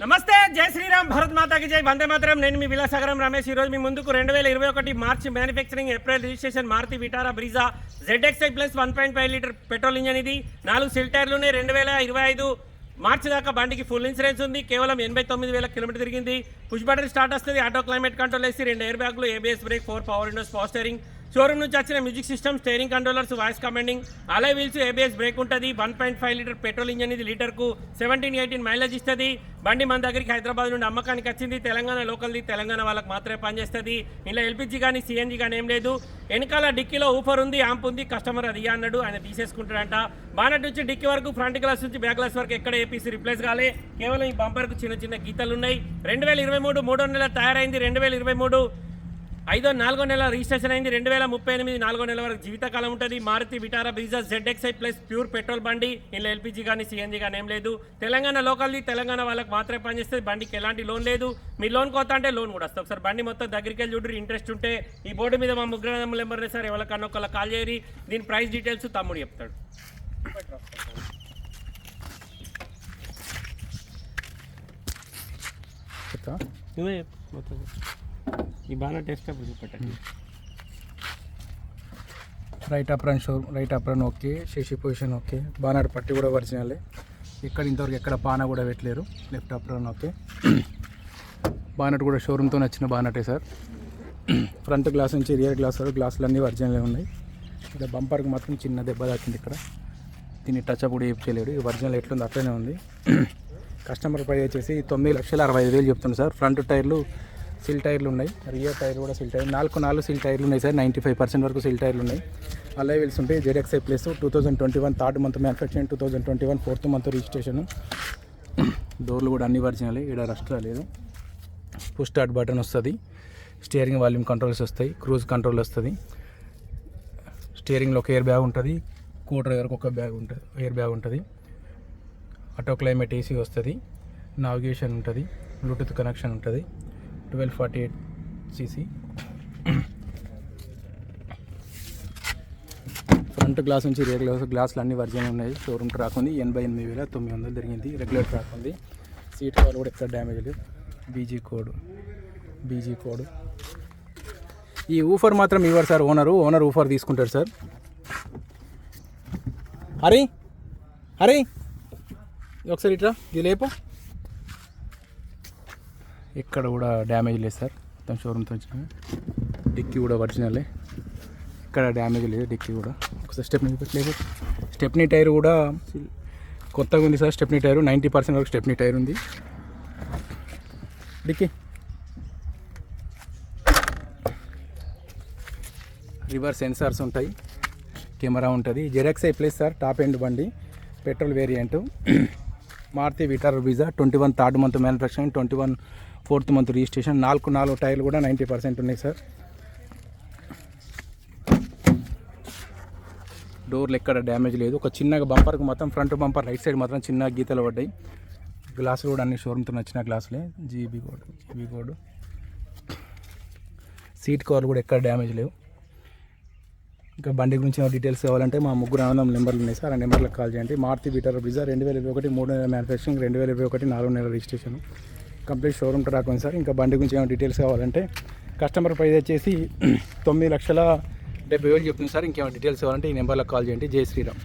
నమస్తే జై శ్రీరామ్ భరత్ మాతాకి జై వందే మాత్రం. నేను మీ విలాసాగరం రమేష్. ఈ రోజు మీ ముందుకు రెండు వేల ఇరవై ఒకటి మార్చి manufacturing April registration Maruti Vitara Brezza ZXI plus one point five litre petrol engine ఇది. నాలుగు సిల్ రెండు వేల ఇరవై ఐదు మార్చి దాకా బండికి ఫుల్ ఇన్సూరెన్స్ ఉంది. కేవలం ఎనభై తొమ్మిది వేల కిలోమీటర్ తిరిగింది. పుష్ బటన్ స్టార్ట్ వస్తుంది. ఆటో క్లైమేట్ కంట్రోల్ వేసి రెండు ఎయిర్ బ్యాగ్లు ABS brake four power windows power steering showroom నుంచి వచ్చిన music system steering controllers voice commanding alloy wheels ABS brake ఉంటుంది. One point five litre petrol engine ఇది లీటర్కు seventeen eighteen mileage ఇస్తుంది. బండి మన దగ్గరికి హైదరాబాద్ నుండి అమ్మకానికి వచ్చింది. తెలంగాణ లోకల్ది తెలంగాణ వాళ్ళకి మాత్రమే పనిచేస్తుంది. ఇలా ఎల్పిజి కానీ సిఎన్జి కానీ ఏం లేదు. వెనకాల డిక్కీలో ఊఫర్ ఉంది యాంప్ ఉంది కస్టమర్ అది అన్నాడు ఆయన తీసేసుకుంటాడంట. బానట్ నుంచి డిక్కీ వరకు ఫ్రంట్ గ్లాస్ నుంచి బ్యాక్ గ్లాస్ వరకు ఎక్కడ ఏపీసీ రిప్లేస్ కాలే. కేవలం ఈ బంపర్కు చిన్న చిన్న గీతలు ఉన్నాయి. రెండు వేల ఇరవై మూడు మూడో నెల తయారైంది. రెండు వేల ఇరవై మూడు ఐదో నాలుగో నెల రిజిస్ట్రేషన్ అయింది. రెండు వేల ముప్పై ఎనిమిది నాలుగో నెల వరకు జీవితకాలం ఉంటుంది. Maruti Vitara Brezza ZXI plus pure petrol బండి. ఇందులో ఎల్పిజి కానీ సిఎన్జి కానీ ఏం లేదు. తెలంగాణ లోకల్ది తెలంగాణ వాళ్ళకి మాత్రమే పనిచేస్తుంది. బండికి ఎలాంటి లోన్ లేదు. మీ లోన్ కొత్త అంటే లోన్ కూడా వస్తుంది. ఒకసారి బండి మొత్తం దగ్గరికి వెళ్ళి చూడరు ఇంట్రెస్ట్ ఉంటే ఈ బోర్డు మీద మా ముగ్గురు నెంబర్ సార్. ఎవరికన్నా ఒకళ్ళ కాల్ చేయరి దీని ప్రైస్ డీటెయిల్స్ తమ్ముడు చెప్తాడు. చెప్తా? నువ్వే మొత్తం ఈ బాగా టెస్ట్ అప్పుడు చూపెట్టండి. Right apron show right apron okay chassis position okay banner పట్టి కూడా ఒరిజినలే ఇక్కడ ఇంతవరకు ఎక్కడ పాన కూడా పెట్టలేరు left up run okay bonnet కూడా షోరూమ్తో నచ్చిన బానటే సార్ ఫ్రంట్ గ్లాస్ నుంచి రియర్ గ్లాస్ వరకు గ్లాసులు అన్నీ ఒరిజినలే ఉన్నాయి ఇక్కడ బంపర్కి మాత్రం చిన్న దెబ్బ తాకింది ఇక్కడ దీన్ని టచ్ అప్ కూడా చేయలేడు ఈ ఒరిజినల్ ఎట్లుంది అట్లనే ఉంది కస్టమర్ ప్రైస్ వచ్చేసి తొమ్మిది లక్షల అరవై ఐదు వేలు చెప్తుంది సార్ ఫ్రంట్ టైర్లు సిల్ టైర్లు ఉన్నాయి. రియర్ టైర్ కూడా సిల్ టైర్. నాలుగు నాలుగు సిల్ టైర్లు ఉన్నాయి సార్. నైంటీ ఫైవ్ పర్సెంట్ వరకు సిల్ టైర్లు ఉన్నాయి. అలా వీల్స్ ఉంటాయి. ZXI plus two thousand twenty one third month manufacturing two thousand twenty one fourth month registration డోర్లు కూడా అన్ని వర్జినల్. ఇక్కడ రష్ట్రా లేదు పుష్ స్టార్ట్ బటన్ వస్తుంది. స్టీరింగ్ వాల్యూమ్ కంట్రోల్స్ వస్తాయి. క్రూజ్ కంట్రోల్ వస్తుంది. స్టీరింగ్లో ఒక ఎయిర్ బ్యాగ్ ఉంటుంది. కో డ్రైవర్కి ఒక బ్యాగ్ ఉంటుంది ఎయిర్ బ్యాగ్ ఉంటుంది. ఆటో క్లైమేట్ ఏసీ వస్తుంది. నావిగేషన్ ఉంటుంది. బ్లూటూత్ కనెక్షన్ ఉంటుంది. Twelve forty eight CC. Front glass నుంచి రియర్ గ్లాస్ గ్లాసులు అన్ని వర్జన్ ఉన్నాయి. షోరూమ్ ట్రాక్ ఉంది. ఎనభై ఎనిమిది వేల తొమ్మిది వందలు జరిగింది రెగ్యులర్ ట్రాక్ ఉంది. సీట్ కవర్ కూడా ఎక్కడ డ్యామేజ్ లేదు. BG code. BG code. ఈ ఊఫర్ మాత్రం ఇవ్వరు సార్. ఓనరు ఓనర్ ఊఫర్ తీసుకుంటారు సార్. హరి హరి ఒకసారి ఇట్రా ఇది లేపు. ఇక్కడ కూడా డ్యామేజ్ లేదు సార్. మొత్తం షోరూమ్తో వచ్చిన డిక్కీ కూడా ఒరిజినలే ఇక్కడ డ్యామేజ్ లేదు డిక్కీ కూడా. ఒకసారి స్టెప్నీ లేదు. స్టెప్నీ టైర్ కూడా కొత్తగా ఉంది sir. Stepney tyre ninety percent వరకు స్టెప్నీ టైర్ ఉంది. డిక్కీ. రివర్స్ సెన్సార్స్ ఉంటాయి. కెమెరా ఉంటుంది. జెరాక్స్ ఐ ప్లేస్ సార్? టాప్ ఎండ్ బండి. Petrol variant Maruti Vitara visa twenty one third month manufacturing twenty one fourth month registration. నాలుగు నాలుగు టైర్లు కూడా నైంటీ పర్సెంట్ ఉన్నాయి సార్. డోర్లు ఎక్కడ డ్యామేజ్ లేదు. ఒక చిన్నగా బంపర్కి మాత్రం ఫ్రంట్ బంపర్ రైట్ సైడ్ మాత్రం చిన్న గీతలు పడ్డాయి. గ్లాసులు కూడా అన్ని షోరూమ్తో నచ్చిన గ్లాసులే. GB code GB code. Seat cover కూడా ఎక్కడ డ్యామేజ్ లేవు. ఇంకా బండి గురించి ఏమైనా డీటెయిల్స్ కావాలంటే మా ముగ్గురు ఆనందం నెంబర్లు ఉన్నాయి సార్. ఆ నెంబర్లకు కాల్ చేయండి. మార్తి బీటర్ బ్రిజా రెండు వేల ఇరవై ఒకటి మూడు నెలల మ్యానుఫ్యాక్చరింగ్ రెండు వేల ఇరవై ఒకటి నాలుగు నెలల రిజిస్ట్రేషన్ కంప్లీట్ షోరూమ్ ట్రాక్ ఉంది సార్. ఇంకా బండి గురించి ఏమైనా డీటెయిల్స్ కావాలంటే కస్టమర్ ప్రైస్ వచ్చేసి తొమ్మిది లక్షల డెబ్బై వేలు చెప్తుంది సార్. ఇంకేమైనా డీటెయిల్స్ కావాలంటే ఈ నెంబర్లకు కాల్ చేయండి. జై శ్రీరామ్.